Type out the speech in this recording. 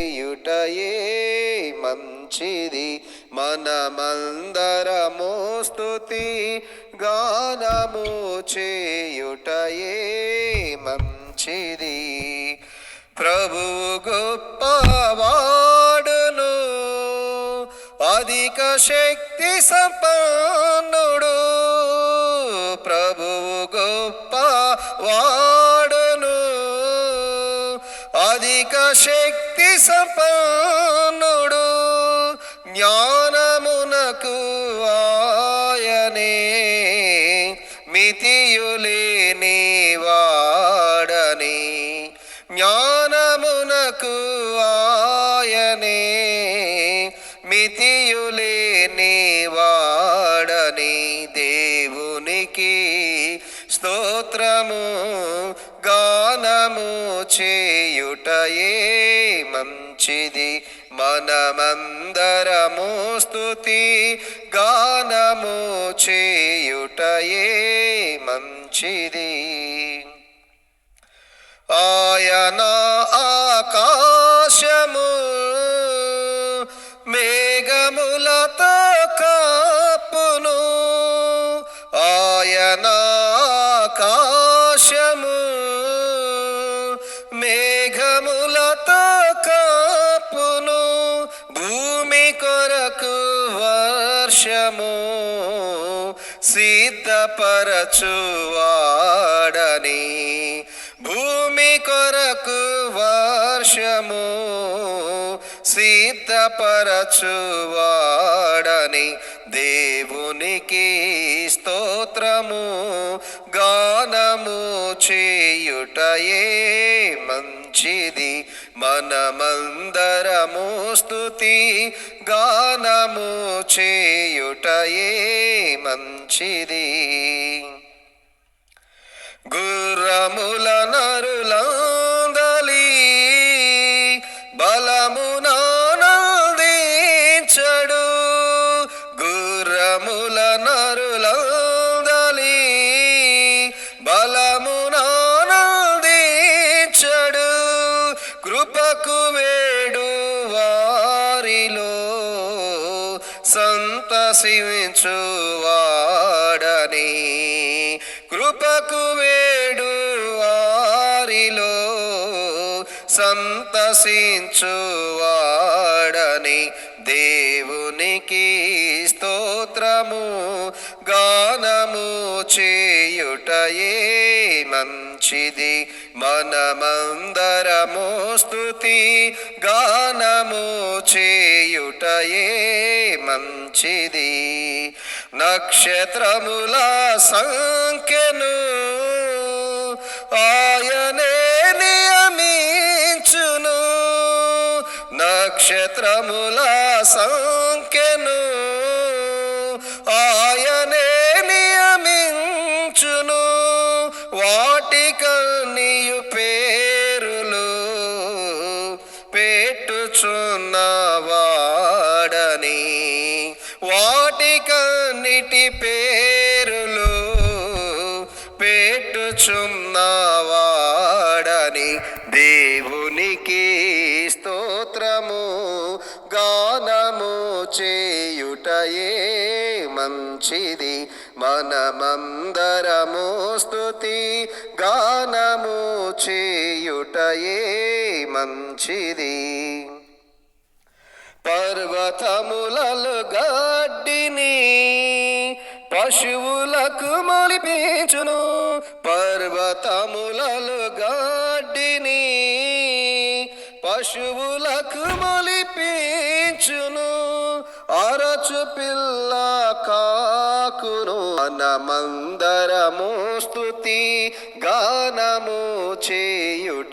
యుటయే మంచిది మనమందరము స్తుతి గానము చేయుటయే మంచిది. ప్రభువు గొప్పవాడును అధిక శక్తి సంపన్నుడు. ప్రభువు గొప్ప అధిక శక్తి సంపన్నుడు జ్ఞానమునకు ఆయనే. మితియులేని వాడని జ్ఞానమునకు స్తోత్రము గానము చేయుటయే మంచిది. మనమందరము స్తుతి గానము చేయుటయే మంచిది. ఆయన ఆకాశము మేఘములతో కాపును భూమి కొరకు వర్షము సిద్ధపరచువాడని భూమి కొరకు వర్షము సిద్ధపరచువాడని దేవునికి స్తోత్రము గానము చేయుటయే మంచిది. మనమందరము స్తుతి గానము చేయుటయే మంచిది. గుర్రముల నరులందలి బలమునా సంతసించువాడని కృపకు వేడు వారిలో సంతసించువాడని దేవునికి స్తోత్రము గానము చేయుటయే మంచిది? మనమందరము స్తుతి గానము చేయుటయే మంచిది? నక్షత్రముల సంఖ్యను ఆయనే నియమించును. నక్షత్రముల సంఖ్యను ఆయనే నియమించును వాటికన్నీయు పేరులు పెట్టుచున్నవాడని వాటికన్నిటి పేరులు పెట్టుచున్నవాడని దేవునికి స్తోత్రము. చేయుటయే మంచిది. మనమందరము స్థుతి గానము చేయుటయే మంచిది. పర్వతములలు గడ్డిని పశువులకు మొలిపించును. పర్వతములలు గడ్డిని పశువులకు మొలిపించును అరచు పిల్ల కాకును. మనమందరము స్థుతి గానము చేయుట